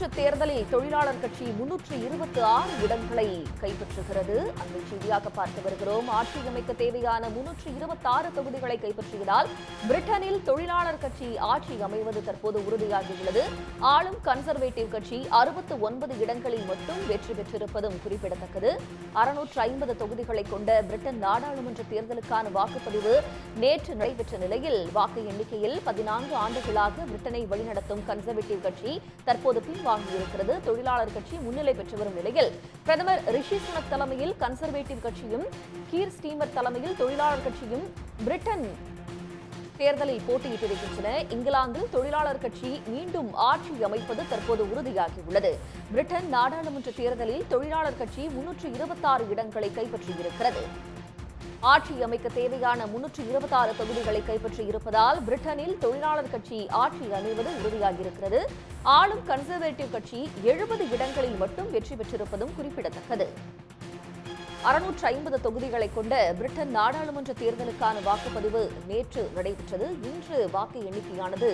நாடாளுமன்ற தேர்தலில் தொழிலாளர் கட்சி முன்னூற்று இருபத்தி ஆறு இடங்களை கைப்பற்றுகிறது. அண்மை செய்தியாக பார்த்து வருகிறோம். ஆட்சி அமைக்க தேவையான முன்னூற்று இருபத்தி ஆறு தொகுதிகளை கைப்பற்றியதால் பிரிட்டனில் தொழிலாளர் கட்சி ஆட்சி அமைவது தற்போது உறுதியாகியுள்ளது. ஆளும் கன்சர்வேட்டிவ் கட்சி அறுபத்து ஒன்பது இடங்களில் மட்டும் வெற்றி பெற்றிருப்பதும் குறிப்பிடத்தக்கது. அறுநூற்று ஐம்பது தொகுதிகளை கொண்ட பிரிட்டன் நாடாளுமன்ற தேர்தலுக்கான வாக்குப்பதிவு நேற்று நடைபெற்ற நிலையில் வாக்கு எண்ணிக்கையில் பதினான்கு ஆண்டுகளாக பிரிட்டனை வழிநடத்தும் கன்சர்வேட்டிவ் கட்சி தற்போது பின்வாங்கியிருக்கிறது தொழிலாளர் கட்சி முன்னிலை பெற்று வரும் நிலையில் பிரதமர் ரிஷி சுனக் தலைமையில் கன்சர்வேட்டிவ் கட்சியும் கீர் ஸ்டீமர் தலைமையில் தொழிலாளர் கட்சியும் பிரிட்டன் தேர்தலில் போட்டியிட்டிருக்கின்றன இங்கிலாந்தில் தொழிலாளர் கட்சி மீண்டும் ஆட்சி அமைப்பது தற்போது உறுதியாகியுள்ளது. பிரிட்டன் நாடாளுமன்ற தேர்தலில் தொழிலாளர் கட்சி முன்னூற்று இருபத்தாறு இடங்களை கைப்பற்றியிருக்கிறது. ஆட்சி அமைக்க தேவையான முன்னூற்று இருபத்தாறு தொகுதிகளை கைப்பற்றி இருப்பதால் பிரிட்டனில் தொழிலாளர் கட்சி ஆட்சி அமைவது உறுதியாகியிருக்கிறது. ஆளும் கன்சர்வேட்டிவ் கட்சி எழுபது இடங்களில் மட்டும் வெற்றி பெற்றிருப்பதும் குறிப்பிடத்தக்கது. அறுநூற்று ஐம்பது தொகுதிகளை கொண்ட பிரிட்டன் நாடாளுமன்ற தேர்தலுக்கான வாக்குப்பதிவு நேற்று நடைபெற்றது. இன்று வாக்கு எண்ணிக்கையானது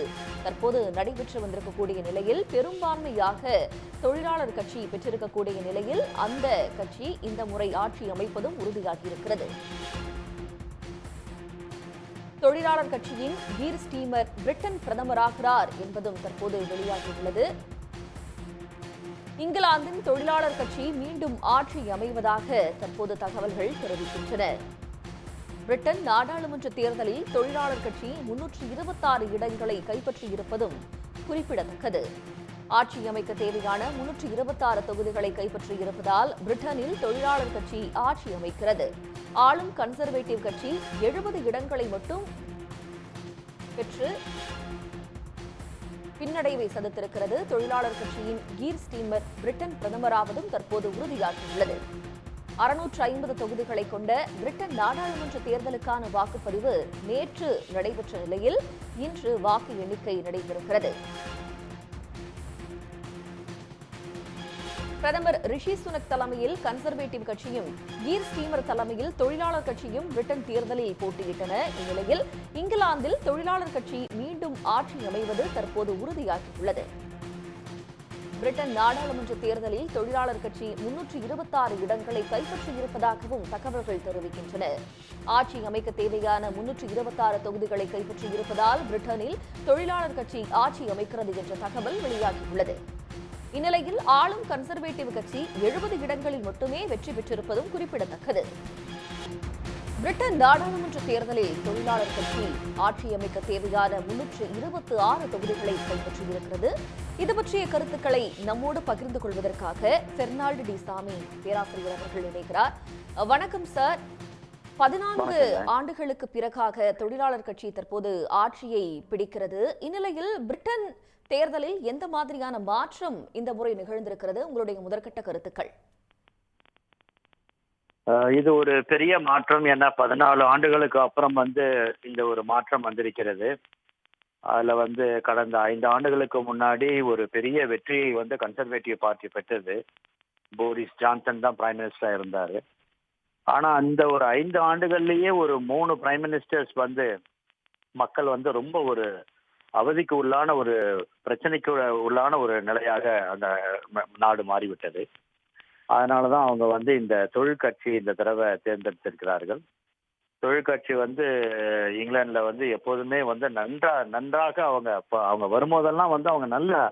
தற்போது நடைபெற்று வந்திருக்கக்கூடிய நிலையில் பெரும்பான்மையாக தொழிலாளர் கட்சி பெற்றிருக்கக்கூடிய நிலையில் அந்த கட்சி இந்த முறை ஆட்சி அமைப்பதும் உறுதியாகியிருக்கிறது. தொழிலாளர் கட்சியின் வீர் ஸ்டீமர் பிரிட்டன் பிரதமராகிறார் என்பதும் தற்போது வெளியாகியுள்ளது. இங்கிலாந்தின் தொழிலாளர் கட்சி மீண்டும் ஆட்சி அமைவதாக தற்போது தகவல்கள் தெரிவிக்கின்றன. பிரிட்டன் நாடாளுமன்ற தேர்தலில் தொழிலாளர் கட்சி முன்னூற்று இருபத்தாறு இடங்களை கைப்பற்றியிருப்பதும் குறிப்பிடத்தக்கது. ஆட்சி அமைக்க தேவையான முன்னூற்று இருபத்தாறு தொகுதிகளை கைப்பற்றியிருப்பதால் பிரிட்டனில் தொழிலாளர் கட்சி ஆட்சி அமைக்கிறது. ஆளும் கன்சர்வேட்டிவ் கட்சி எழுபது இடங்களை மட்டும் பெற்று பின்னடைவை சந்தித்திருக்கிறது. தொழிலாளர் கட்சியின் கீர் ஸ்டீமர் பிரிட்டன் பிரதமராவதும் தற்போது உறுதியாகியுள்ளது. அறுநூற்று ஐம்பது தொகுதிகளை கொண்ட பிரிட்டன் நாடாளுமன்ற தேர்தலுக்கான வாக்குப்பதிவு நேற்று நடைபெற்ற நிலையில் இன்று வாக்கு எண்ணிக்கை நடைபெறுகிறது. பிரதமர் ரிஷி சுனக் தலைமையில் கன்சர்வேட்டிவ் கட்சியும் கீர் ஸ்டீமர் தலைமையில் தொழிலாளர் கட்சியும் பிரிட்டன் தேர்தலில் போட்டியிட்டன. இந்நிலையில் இங்கிலாந்தில் தொழிலாளர் கட்சி மீண்டும் ஆட்சி அமைவது தற்போது உறுதியாகியுள்ளது. பிரிட்டன் நாடாளுமன்ற தேர்தலில் தொழிலாளர் கட்சி முன்னூற்று இருபத்தாறு இடங்களை கைப்பற்றியிருப்பதாகவும் தகவல்கள் தெரிவிக்கின்றன. ஆட்சி அமைக்க தேவையான முன்னூற்று இருபத்தாறு தொகுதிகளை கைப்பற்றியிருப்பதால் பிரிட்டனில் தொழிலாளர் கட்சி ஆட்சி அமைக்கிறது என்ற தகவல் வெளியாகியுள்ளது. இந்நிலையில் ஆளும் கன்சர்வேட்டிவ் கட்சி எழுபது இடங்களில் மட்டுமே வெற்றி பெற்றிருப்பதும் குறிப்பிடத்தக்கது. பிரிட்டன் நாடாளுமன்ற தேர்தலில் தொழிலாளர் கட்சி ஆட்சி அமைக்க தேவையான முன்னூற்று இருபத்தி ஆறு தொகுதிகளை கைப்பற்றியிருக்கிறது. இது பற்றிய கருத்துக்களை நம்மோடு பகிர்ந்து கொள்வதற்காக பெர்னால்டு டி சாமி பேராசிரியர் அவர்கள் இணைகிறார். வணக்கம் சார். பதினான்கு ஆண்டுகளுக்கு பிறகாக தொழிலாளர் கட்சி தற்போது ஆட்சியை பிடிக்கிறது. இந்நிலையில் பிரிட்டன் தேர்தலில் எந்த மாதிரியான மாற்றம் இந்த முறை நிகழ்ந்திருக்கிறது? உங்களுடைய முதற்கட்ட கருத்துக்கள். இது ஒரு பெரிய மாற்றம். ஏன்னா பதினாலு ஆண்டுகளுக்கு அப்புறம் வந்து இந்த ஒரு மாற்றம் வந்திருக்கிறது. அதுல வந்து கடந்த ஐந்து ஆண்டுகளுக்கு முன்னாடி ஒரு பெரிய வெற்றியை வந்து கன்சர்வேட்டிவ் பார்ட்டி பெற்றது. போரிஸ் ஜான்சன் தான் பிரைம் மினிஸ்டரா இருந்தாரு. ஆனா அந்த ஒரு ஐந்து ஆண்டுகள்லயே ஒரு மூணு பிரைம் மினிஸ்டர்ஸ் வந்து மக்கள் வந்து ரொம்ப ஒரு அவதிக்கு உள்ளான ஒரு பிரச்சனைக்கு உள்ளான ஒரு நிலையாக அந்த நாடு மாறிவிட்டது. அதனாலதான் அவங்க வந்து இந்த தொழிற்கட்சி இந்த தடவை தேர்ந்தெடுத்திருக்கிறார்கள். தொழிற்கட்சி வந்து இங்கிலாந்துல வந்து எப்போதுமே வந்து நன்றா நன்றாக அவங்க அவங்க வரும்போதெல்லாம் வந்து அவங்க நல்ல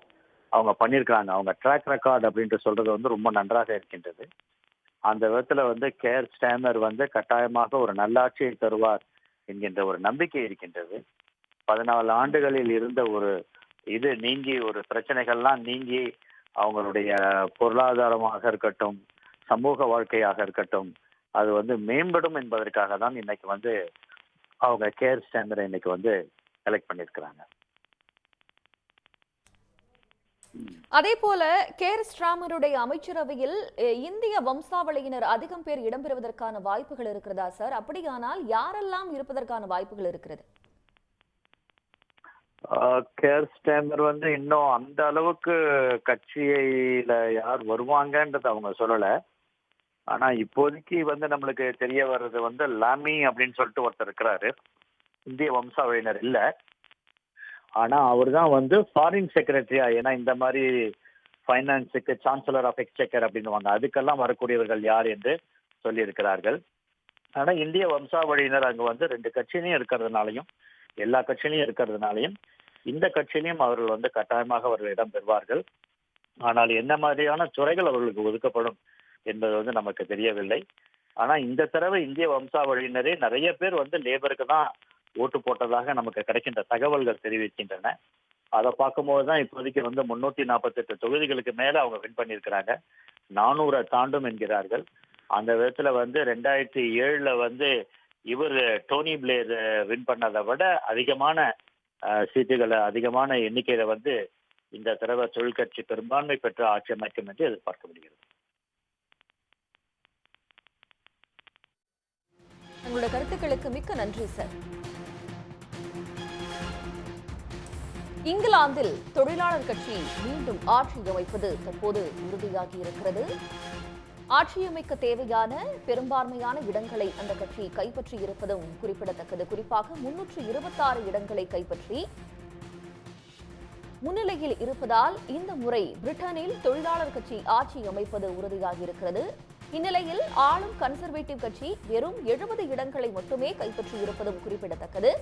அவங்க பண்ணியிருக்காங்க அவங்க ட்ராக் ரெக்கார்டு அப்படின்ட்டு சொல்றது வந்து ரொம்ப நன்றாக இருக்கின்றது. அந்த விதத்துல வந்து கேர் ஸ்டாமர் வந்து கட்டாயமாக ஒரு நல்லாட்சியை தருவார் என்கின்ற ஒரு நம்பிக்கை இருக்கின்றது. பதினாலு ஆண்டுகளில் இருந்த ஒரு இது நீங்கி ஒரு பிரச்சனைகள்லாம் நீங்கி அவங்களுடைய பொருளாதாரமாக இருக்கட்டும் சமூக வாழ்க்கையாக இருக்கட்டும் அது வந்து மேம்படும் என்பதற்காக தான் இன்னைக்கு வந்து அவங்க கேர் சேந்தரை இன்னைக்கு வந்து செலக்ட் பண்ணியிருக்கிறாங்க. அதே போல கேர் ஸ்ட்ராமருடைய அமைச்சரவையில் இந்திய வம்சாவளியினர் அதிகம் பேர் இடம்பெறுவதற்கான வாய்ப்புகள் இருக்கிறதா சார்? அப்படியானால் யாரெல்லாம் இருப்பதற்கான வாய்ப்புகள் இருக்கிறது? கேர் ஸ்டேமர் வந்து இன்னும் அந்த அளவுக்கு கட்சியில யார் வருவாங்கன்றது அவங்க சொல்லல. ஆனா இப்போதைக்கு வந்து நம்மளுக்கு தெரிய வர்றது வந்து லாமி அப்படின்னு சொல்லிட்டு ஒருத்தர் இருக்கிறாரு. இந்திய வம்சாவளியினர் இல்ல. ஆனா அவர் தான் வந்து ஃபாரின் செக்ரட்டரியா ஏன்னா இந்த மாதிரி ஃபைனான்ஸுக்கு சான்சலர் ஆஃப் எக்ஸ்செக்கர் அப்படின்னுவாங்க. அதுக்கெல்லாம் வரக்கூடியவர்கள் யார் என்று சொல்லியிருக்கிறார்கள். ஆனா இந்திய வம்சாவளியினர் அங்க வந்து ரெண்டு கட்சியிலையும் இருக்கிறதுனாலையும் எல்லா கட்சியிலையும் இருக்கிறதுனாலையும் இந்த கட்சியிலையும் அவர்கள் வந்து கட்டாயமாக அவர்கள் இடம் பெறுவார்கள். ஆனால் என்ன மாதிரியான துறைகள் அவர்களுக்கு ஒதுக்கப்படும் என்பது வந்து நமக்கு தெரியவில்லை. ஆனா இந்த தடவை இந்திய வம்சாவளியினரே நிறைய பேர் வந்து லேபருக்கு தான் ஓட்டு போட்டதாக நமக்கு கிடைக்கின்ற தகவல்கள் தெரிவிக்கின்றன. அதை பார்க்கும்போது தான் இப்போதைக்கு வந்து முன்னூத்தி நாற்பத்தெட்டு தொகுதிகளுக்கு மேல அவங்க வின் பண்ணியிருக்கிறாங்க. நானூறை தாண்டும் என்கிறார்கள். அந்த விதத்துல வந்து ரெண்டாயிரத்தி ஏழுல வந்து இவர் டோனி பிளேர் வின் பண்ணதை விட அதிகமான சீட்டுகளை அதிகமான எண்ணிக்கையில வந்து இந்த தடவை தொழிற்கட்சி பெரும்பான்மை பெற்ற ஆட்சி அமைக்கும் என்று எதிர்பார்க்கப்படுகிறது. உங்களோட கருத்துக்களுக்கு மிக்க நன்றி சார். இங்கிலாந்தில் தொழிலாளர் கட்சி மீண்டும் ஆட்சி அமைப்பது தற்போது உறுதியாகி இருக்கிறது. ஆட்சியமைக்க தேவையான பெரும்பான்மையான இடங்களை அந்த கட்சி கைப்பற்றி இருப்பதும் குறிப்பிடத்தக்கது. குறிப்பாக முன்னூற்று இருபத்தாறு இடங்களை கைப்பற்றி முன்னிலையில் இருப்பதால் இந்த முறை பிரிட்டனில் தொழிலாளர் கட்சி ஆட்சி அமைப்பது உறுதியாகியிருக்கிறது. இந்நிலையில் ஆளும் கன்சர்வேட்டிவ் கட்சி வெறும் எழுபது இடங்களை மட்டுமே கைப்பற்றி இருப்பதும் குறிப்பிடத்தக்கது.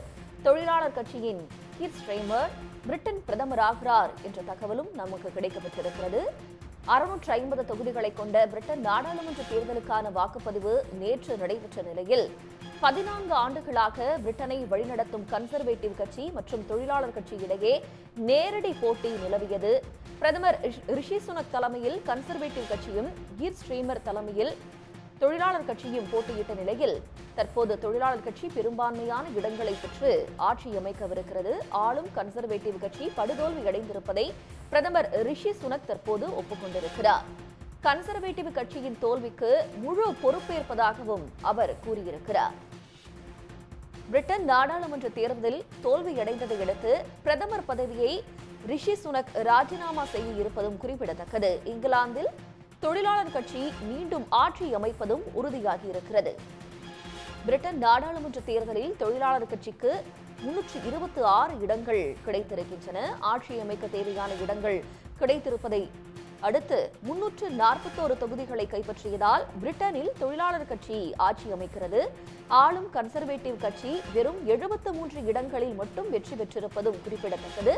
தொழிலாளர் கட்சியின் கீர் ஸ்ட்ரைமர் பிரிட்டன் பிரதமராகிறார் என்ற தகவலும் நமக்கு கிடைக்கப்பட்டிருக்கிறது. அறுநூற்று ஐம்பது தொகுதிகளை கொண்ட பிரிட்டன் நாடாளுமன்ற தேர்தலுக்கான வாக்குப்பதிவு நேற்று நடைபெற்ற நிலையில் பதினான்கு ஆண்டுகளாக பிரிட்டனை வழிநடத்தும் கன்சர்வேட்டிவ் கட்சி மற்றும் தொழிலாளர் கட்சி இடையே நேரடி போட்டி நிலவியது. பிரதமர் ரிஷி சுனக் தலைமையில் கன்சர்வேட்டிவ் கட்சியும் கீர் ஸ்ட்ரீமர் தலைமையில் தொழிலாளர் கட்சியும் போட்டியிட்ட நிலையில் தற்போது தொழிலாளர் கட்சி பெரும்பான்மையான இடங்களை பெற்று ஆட்சி அமைக்கவிருக்கிறது. ஆளும் கன்சர்வேட்டிவ் கட்சி படுதோல்வி அடைந்திருப்பதை பிரதமர் ரிஷி சுனக் தற்போது ஒப்புக்கொண்டிருக்கிறார். கன்சர்வேட்டிவ் கட்சியின் தோல்விக்கு முழு பொறுப்பேற்பதாகவும் அவர் கூறியிருக்கிறார். பிரிட்டன் நாடாளுமன்ற தேர்தலில் தோல்வியடைந்ததை அடுத்து பிரதமர் பதவியை ரிஷி சுனக் ராஜினாமா செய்ய இருப்பதும் குறிப்பிடத்தக்கது. இங்கிலாந்தில் தொழிலாளர் கட்சி மீண்டும் ஆட்சி அமைப்பதும் உறுதியாகி இருக்கிறது. பிரிட்டன் நாடாளுமன்ற தேர்தலில் தொழிலாளர் கட்சிக்கு முன்னூற்றி இருபத்தி ஆறு இடங்கள் கிடைத்திருக்கின்றன. ஆட்சி அமைக்க தேவையான இடங்கள் கிடைத்திருப்பதை அடுத்து முன்னூற்று நாற்பத்தோரு தொகுதிகளை கைப்பற்றியதால் பிரிட்டனில் தொழிலாளர் கட்சி ஆட்சி அமைக்கிறது. ஆளும் கன்சர்வேட்டிவ் கட்சி வெறும் எழுபத்து மூன்று இடங்களில் மட்டும் வெற்றி பெற்றிருப்பதும் குறிப்பிடத்தக்கது.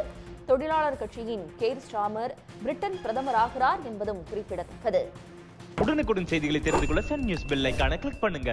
தொழிலாளர் கட்சியின் கேர் ஸ்டாமர் பிரிட்டன் பிரதமராகிறார் என்பதும் குறிப்பிடத்தக்கது. உடனுக்குடன் செய்திகளை தெரிந்து கொள்ள சன் நியூஸ் பெல் ஐக்கான கிளிக் பண்ணுங்க.